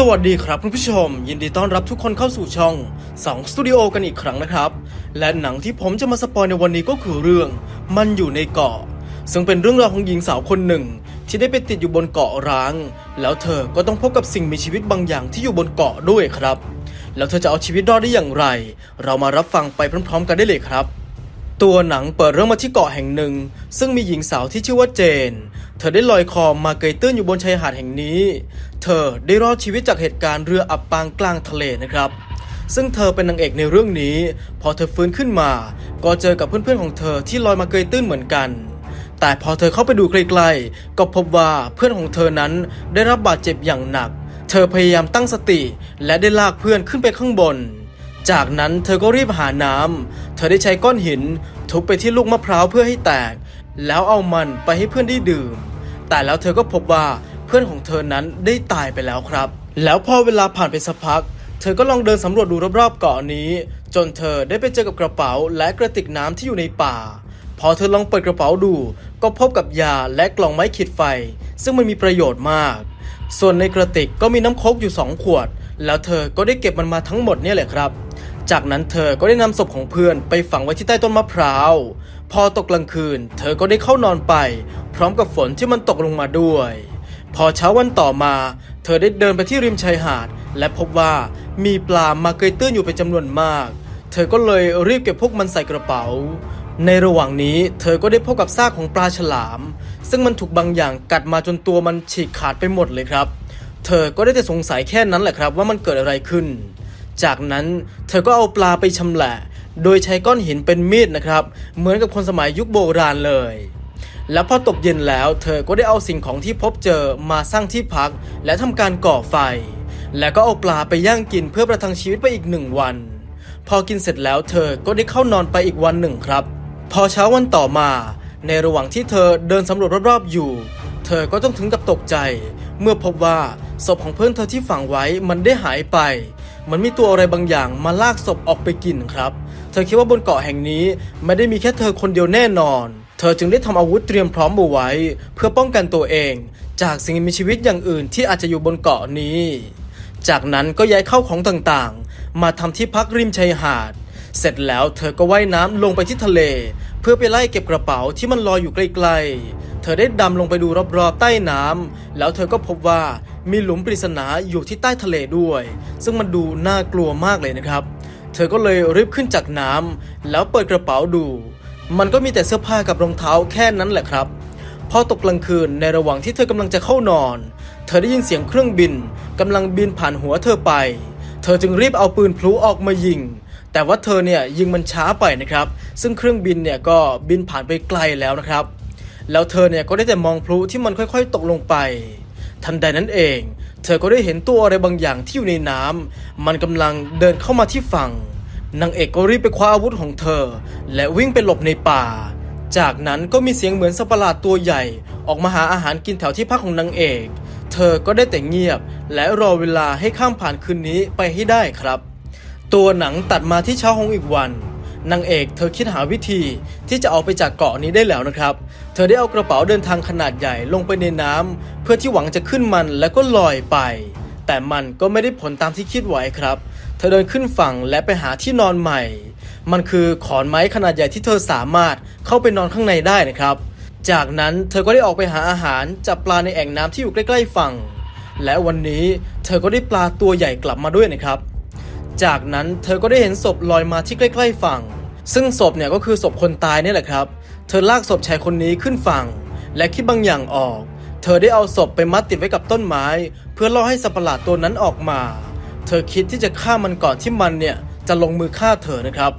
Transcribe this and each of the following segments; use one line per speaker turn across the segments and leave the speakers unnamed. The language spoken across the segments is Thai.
สวัสดีครับคุณผู้ชม ยินดีต้อนรับทุกคนเข้าสู่ช่อง2สตูดิโอกันอีกครั้งนะครับ และหนังที่ผมจะมาสปอยในวันนี้ก็คือเรื่อง มันอยู่ในเกาะ ซึ่งเป็นเรื่องราวของหญิงสาวคนหนึ่ง ที่ได้ไปติดอยู่บนเกาะร้าง แล้วเธอก็ต้องพบกับสิ่งมีชีวิตบางอย่างที่อยู่บนเกาะด้วยครับ แล้วเธอจะเอาชีวิตรอดได้อย่างไร เรามารับฟังไปพร้อม ๆ กันได้เลยครับ ตัวหนังเปิดเรื่องมาที่เกาะแห่งหนึ่ง ซึ่งมีหญิงสาวที่ชื่อว่าเจน เธอได้ลอยคอมาเกยตื้นอยู่บนชายหาดแห่งนี้ เธอได้รอดชีวิตจากเหตุการณ์เรืออับปางกลางทะเลนะครับ ซึ่งเธอเป็นนางเอกในเรื่องนี้ พอเธอฟื้นขึ้นมา ก็เจอกับเพื่อนๆของเธอที่ลอยมาเกยตื้นเหมือนกัน แต่พอเธอเข้าไปดูใกล้ๆ ก็พบว่าเพื่อนของเธอนั้นได้รับบาดเจ็บอย่างหนัก เธอพยายามตั้งสติ และได้ลากเพื่อนขึ้นไปข้างบน จากนั้นเธอก็รีบหาน้ำ เธอได้ใช้ก้อนหินทุบไปที่ลูกมะพร้าวเพื่อให้แตกแล้วเอามันไปให้เพื่อนได้ดื่ม แต่แล้วเธอก็พบว่าเพื่อนของเธอนั้นได้ตายไปแล้วครับ แล้วพอเวลาผ่านไปสักพัก เธอก็ลองเดินสำรวจดูรอบๆเกาะนี้ จนเธอได้ไปเจอกับกระเป๋าและกระติกน้ำที่อยู่ในป่า พอเธอลองเปิดกระเป๋าดู ก็พบกับยาและกล่องไม้ขีดไฟ ซึ่งมันมีประโยชน์มาก ส่วนในกระติกก็มีน้ำโคกอยู่2ขวด แล้วเธอก็ได้เก็บมันมาทั้งหมดเนี่ยแหละครับ จากนั้นเธอก็ได้นำศพของเพื่อนไปฝังไว้ที่ใต้ต้นมะพร้าว พอตกกลางคืน เธอก็ได้เข้านอนไป พร้อมกับฝนที่มันตกลงมาด้วย พอเช้าวันต่อมา เธอได้เดินไปที่ริมชายหาด และพบว่ามีปลามาเกยตื้นอยู่เป็นจำนวนมาก เธอก็เลยรีบเก็บพวกมันใส่กระเป๋า ในระหว่างนี้เธอก็ได้พบกับซากของปลาฉลาม ซึ่งมันถูกบางอย่างกัดมาจนตัวมันฉีกขาดไปหมดเลยครับ เธอก็ได้แต่สงสัยแค่นั้นแหละครับว่ามันเกิดอะไรขึ้น จากนั้นเธอก็เอาปลาไปชำแหละ โดยใช้ก้อนหินเป็นมีดนะครับ เหมือนกับคนสมัยยุคโบราณเลย แล้วพอตกเย็นแล้วเธอก็ได้เอาสิ่งของที่พบเจอมาสร้างที่พัก และทำการก่อไฟ แล้วก็เอาปลาไปย่างกินเพื่อประทังชีวิตไปอีกหนึ่งวัน พอกินเสร็จแล้วเธอก็ได้เข้านอนไปอีกวันหนึ่งครับ พอเช้าวันต่อมา ในระหว่างที่เธอเดินสำรวจรอบๆอยู่ เธอก็ต้องถึงกับตกใจ เมื่อพบว่าศพของเพื่อนเธอที่ฝังไว้มันได้หายไป มันมีตัวอะไรบางอย่างมาลากศพออกไปกินครับ เธอคิดว่าบนเกาะแห่งนี้ไม่ได้มีแค่เธอคนเดียวแน่นอน เธอจึงได้ทำอาวุธเตรียมพร้อมเอาไว้ เพื่อป้องกันตัวเอง จากสิ่งมีชีวิตอย่างอื่นที่อาจจะอยู่บนเกาะนี้ จากนั้นก็ย้ายเข้าของต่างๆ มาทำที่พักริมชายหาด เสร็จแล้วเธอก็ว่ายน้ำลงไปที่ทะเล เพื่อไปไล่เก็บกระเป๋าที่มันลอยอยู่ใกลๆเธอได้ดำลงไปดูรอบๆใต้น้ำแล้วเธอก็พบว่า มีหลุมปริศนาอยู่ที่ใต้ทะเลด้วย ซึ่งมันดูน่ากลัวมากเลยนะครับ เธอก็เลยรีบขึ้นจากน้ำแล้วเปิดกระเป๋าดู มันก็มีแต่เสื้อผ้ากับรองเท้าแค่นั้นแหละครับพอตกกลางคืนในระหว่างที่เธอกำลังจะเข้านอน เธอได้ยินเสียงเครื่องบินกำลังบินผ่านหัวเธอไป เธอจึงรีบเอาปืนพลุออกมายิง แต่ว่าเธอเนี่ยยิงมันช้าไปนะครับ ซึ่งเครื่องบินเนี่ยก็บินผ่านไปไกลแล้วนะครับ แล้วเธอเนี่ยก็ได้แต่มองพลุที่มันค่อยๆ ตกลงไป ทันใดนั้นเอง เธอก็ได้เห็นตัวอะไรบางอย่างที่อยู่ในน้ำมันกำลังเดินเข้ามาที่ฝั่งนางเอกก็รีบไปคว้าอาวุธของเธอ และวิ่งไปหลบในป่า จากนั้นก็มีเสียงเหมือนสัตว์ประหลาดตัวใหญ่ ออกมาหาอาหารกินแถวที่พักของนางเอก เธอก็ได้แต่เงียบ และรอเวลาให้ข้ามผ่านคืนนี้ไปให้ได้ครับ ตัวหนังตัดมาที่เช้าของอีกวัน นางเอกเธอคิดหาวิธีที่จะออกไปจากเกาะนี้ได้แล้วนะครับ เธอได้เอากระเป๋าเดินทางขนาดใหญ่ลงไปในน้ำเพื่อที่หวังจะขึ้นมันแล้วก็ลอยไป แต่มันก็ไม่ได้ผลตามที่คิดไว้ครับ เธอเดินขึ้นฝั่งและไปหาที่นอนใหม่ มันคือขอนไม้ขนาดใหญ่ที่เธอสามารถเข้าไปนอนข้างในได้นะครับ จากนั้นเธอก็ได้ออกไปหาอาหารจับปลาในแอ่งน้ำที่อยู่ใกล้ ๆ ฝั่ง และวันนี้เธอก็ได้ปลาตัวใหญ่กลับมาด้วยนะครับ จากนั้นเธอก็ได้เห็นศพลอยมาที่ใกล้ ๆ ฝั่ง ซึ่งศพเนี่ยก็คือศพคนตายนี่แหละครับ เธอลากศพชายคนนี้ขึ้นฝั่ง และคิดบางอย่างออก เธอได้เอาศพไปมัดติดไว้กับต้นไม้ เพื่อล่อให้สัตว์ประหลาดตัวนั้นออกมา เธอคิดที่จะฆ่ามันก่อนที่มันเนี่ยจะลงมือฆ่าเธอนะครับ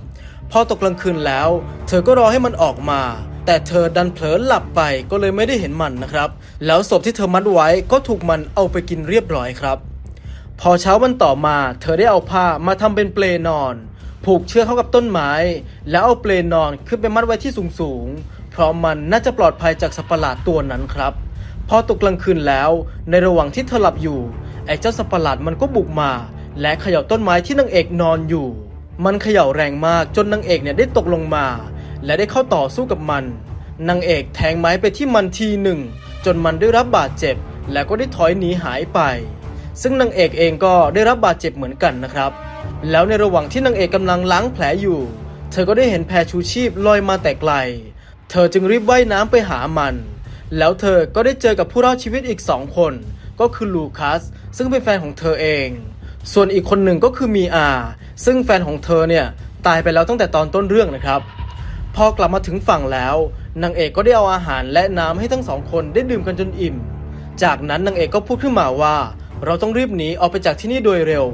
พอตกกลางคืนแล้ว เธอก็รอให้มันออกมา แต่เธอดันเผลอหลับไปก็เลยไม่ได้เห็นมันนะครับ แล้วศพที่เธอมัดไว้ก็ถูกมันเอาไปกินเรียบร้อยครับ พอเช้าวันต่อมาเธอได้เอาผ้ามาทำเป็นเปลนอน ผูกเชือกเข้ากับต้นไม้ แล้วเอาเปลนอนขึ้นไปมัดไว้ที่สูงๆเพราะมันน่าจะปลอดภัยจากสัตว์ประหลาดตัวนั้นครับ พอตกกลางคืนแล้ว ในระหว่างที่เธอหลับอยู่ไอ้เจ้าสัตว์ประหลาดมันก็บุกมา และเขย่าต้นไม้ที่นางเอกนอนอยู่ มันเขย่าแรงมากจนนางเอกเนี่ยได้ตกลงมา และได้เข้าต่อสู้กับมันนางเอกแทงไม้ไปที่มันทีหนึ่งจนมันได้รับบาดเจ็บ และก็ได้ถอยหนีหายไป ซึ่งนางเอกเองก็ได้รับบาดเจ็บเหมือนกันนะครับ แล้วในระหว่างที่นางเอกกำลังล้างแผลอยู่ เธอก็ได้เห็นแพชูชีพลอยมาแต่ไกล เธอจึงรีบว่ายน้ำไปหามัน แล้วเธอก็ได้เจอกับผู้รอดชีวิตอีกสองคน ก็คือลูคัส ซึ่งเป็นแฟนของเธอเอง ส่วนอีกคนหนึ่งก็คือมีอา ซึ่งแฟนของเธอเนี่ยตายไปแล้วตั้งแต่ตอนต้นเรื่องนะครับ พอกลับมาถึงฝั่งแล้วนางเอกก็ได้เอาอาหารและน้ำให้ทั้งสองคนได้ดื่มกันจนอิ่ม จากนั้นนางเอกก็พูดขึ้นมาว่า เราต้องรีบหนีออกไปจากที่นี่โดยเร็ว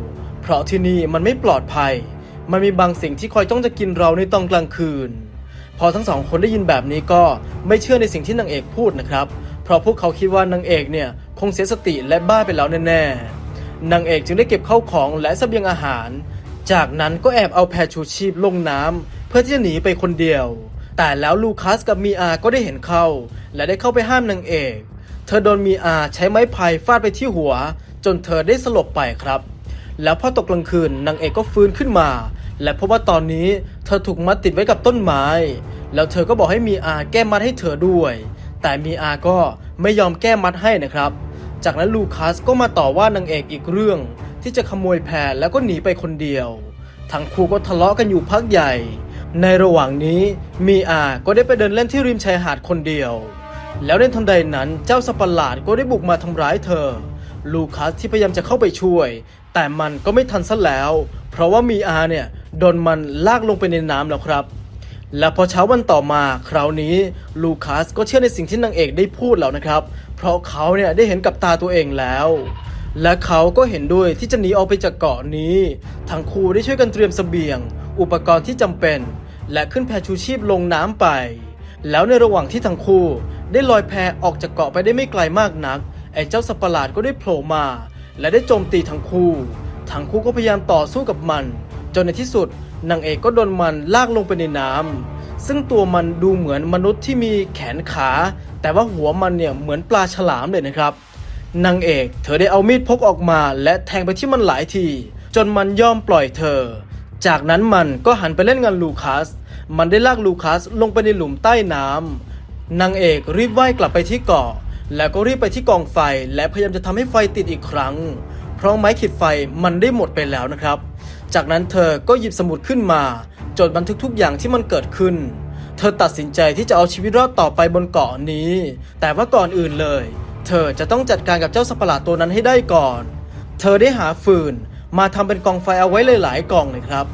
เพราะที่นี่มันไม่ปลอดภัย มันมีบางสิ่งที่คอยจ้องจะกินเราในตอนกลางคืน พอทั้งสองคนได้ยินแบบนี้ก็ไม่เชื่อในสิ่งที่นางเอกพูดนะครับ เพราะพวกเขาคิดว่านางเอกเนี่ยคงเสียสติและบ้าไปแล้วแน่ๆ นางเอกจึงได้เก็บเข้าของและเสบียงอาหาร จากนั้นก็แอบเอาแพชูชีพลงน้ำเพื่อที่จะหนีไปคนเดียว แต่แล้วลูคัสกับมีอาก็ได้เห็นเข้า และได้เข้าไปห้ามนางเอก เธอโดนมีอาใช้ไม้พายฟาดไปที่หัว จนเธอได้สลบไปครับ แล้วพอตกกลางคืนนางเอกก็ฟื้นขึ้นมา และพบว่าตอนนี้เธอถูกมัดติดไว้กับต้นไม้ แล้วเธอก็บอกให้มีอาแก้มัดให้เธอด้วย แต่มีอาก็ไม่ยอมแก้มัดให้นะครับ จากนั้นลูคัสก็มาต่อว่านางเอกอีกเรื่อง ที่จะขโมยแพรแล้วก็หนีไปคนเดียว ทั้งคู่ก็ทะเลาะกันอยู่พักใหญ่ ในระหว่างนี้มีอาก็ได้ไปเดินเล่นที่ริมชายหาดคนเดียว แล้วในทันใดนั้นเจ้าสัตว์ปหลาดก็ได้บุกมาทำร้ายเธอ ลูคัสที่พยายามจะเข้าไปช่วย แต่มันก็ไม่ทันซะแล้ว เพราะว่ามีอาเนี่ยโดนมันลากลงไปในน้ำแล้วครับ และพอเช้าวันต่อมาคราวนี้ลูคัสก็เชื่อในสิ่งที่นางเอกได้พูดแล้วนะครับ เพราะเขาเนี่ยได้เห็นกับตาตัวเองแล้ว และเขาก็เห็นด้วยที่จะหนีออกไปจากเกาะนี้ ทั้งคู่ได้ช่วยกันเตรียมเสบียง อุปกรณ์ที่จำเป็น และขึ้นแพชูชีพลงน้ำไป แล้วในระหว่างที่ทั้งคู่ ได้ลอยแพออกจากเกาะไปได้ไม่ไกลมากนัก ไอ้เจ้าสัตว์ประหลาดก็ได้โผล่มา และได้โจมตีทั้งคู่ ทั้งคู่ก็พยายามต่อสู้กับมัน จนในที่สุดนางเอกก็โดนมันลากลงไปในน้ำซึ่งตัวมันดูเหมือนมนุษย์ที่มีแขนขา แต่ว่าหัวมันเนี่ยเหมือนปลาฉลามเลยนะครับนางเอกเธอได้เอามีดพกออกมา และแทงไปที่มันหลายที จนมันยอมปล่อยเธอ จากนั้นมันก็หันไปเล่นงานลูคัส มันได้ลากลูคัสลงไปในหลุมใต้น้ำ นางเอกรีบว่ายกลับไปที่เกาะ แล้วก็รีบไปที่กองไฟ และพยายามจะทำให้ไฟติดอีกครั้ง เพราะไม้ขีดไฟมันได้หมดไปแล้วนะครับ จากนั้นเธอก็หยิบสมุดขึ้นมาจดบันทึกทุกอย่างที่มันเกิดขึ้น เธอตัดสินใจที่จะเอาชีวิตรอดต่อไปบนเกาะนี้ แต่ว่าก่อนอื่นเลย เธอจะต้องจัดการกับเจ้าสัประหลาดตัวนั้นให้ได้ก่อน เธอได้หาฟืนมาทำเป็นกองไฟเอาไว้หลายๆกองเลยครับ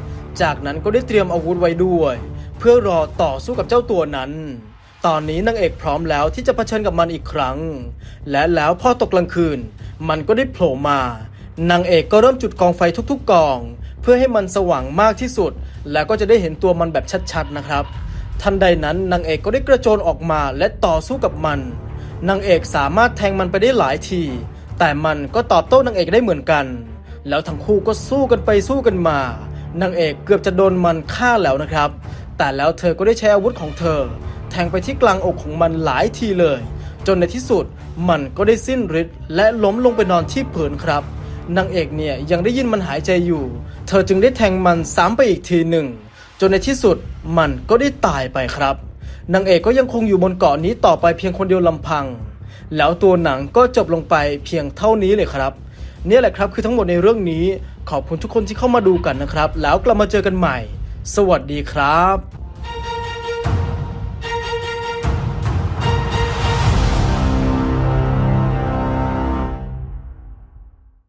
จากนั้นก็ได้เตรียมอาวุธไว้ด้วย เพื่อรอต่อสู้กับเจ้าตัวนั้น ตอนนี้นางเอกพร้อมแล้วที่จะเผชิญกับมันอีกครั้ง และแล้วพอตกกลางคืน มันก็ได้โผล่มานางเอกก็เริ่มจุดกองไฟทุกๆกอง เพื่อให้มันสว่างมากที่สุด แล้วก็จะได้เห็นตัวมันแบบชัดๆนะครับ ทันใดนั้นนางเอกก็ได้กระโจนออกมาและต่อสู้กับมันนางเอกสามารถแทงมันไปได้หลายที แต่มันก็ตอบโต้นางเอกได้เหมือนกัน แล้วทั้งคู่ก็สู้กันไปสู้กันมานางเอกเกือบจะโดนมันฆ่าแล้วนะครับ แต่แล้วเธอก็ได้ใช้อาวุธของเธอ แทงไปที่กลางอกของมันหลายทีเลย จนในที่สุดมันก็ได้สิ้นฤทธิ์และล้มลงไปนอนที่ผืนครับนางเอกเนี่ยยังได้ยินมันหายใจอยู่ เธอจึงได้แทงมันซ้ำไปอีกทีหนึ่ง จนในที่สุดมันก็ได้ตายไปครับนางเอกก็ยังคงอยู่บนเกาะนี้ต่อไปเพียงคนเดียวลำพัง แล้วตัวหนังก็จบลงไปเพียงเท่านี้เลยครับนี่แหละครับคือทั้งหมดในเรื่องนี้ ขอบคุณทุกคนที่เข้ามาดูกันนะครับ แล้วกลับมาเจอกันใหม่ สวัสดีครับ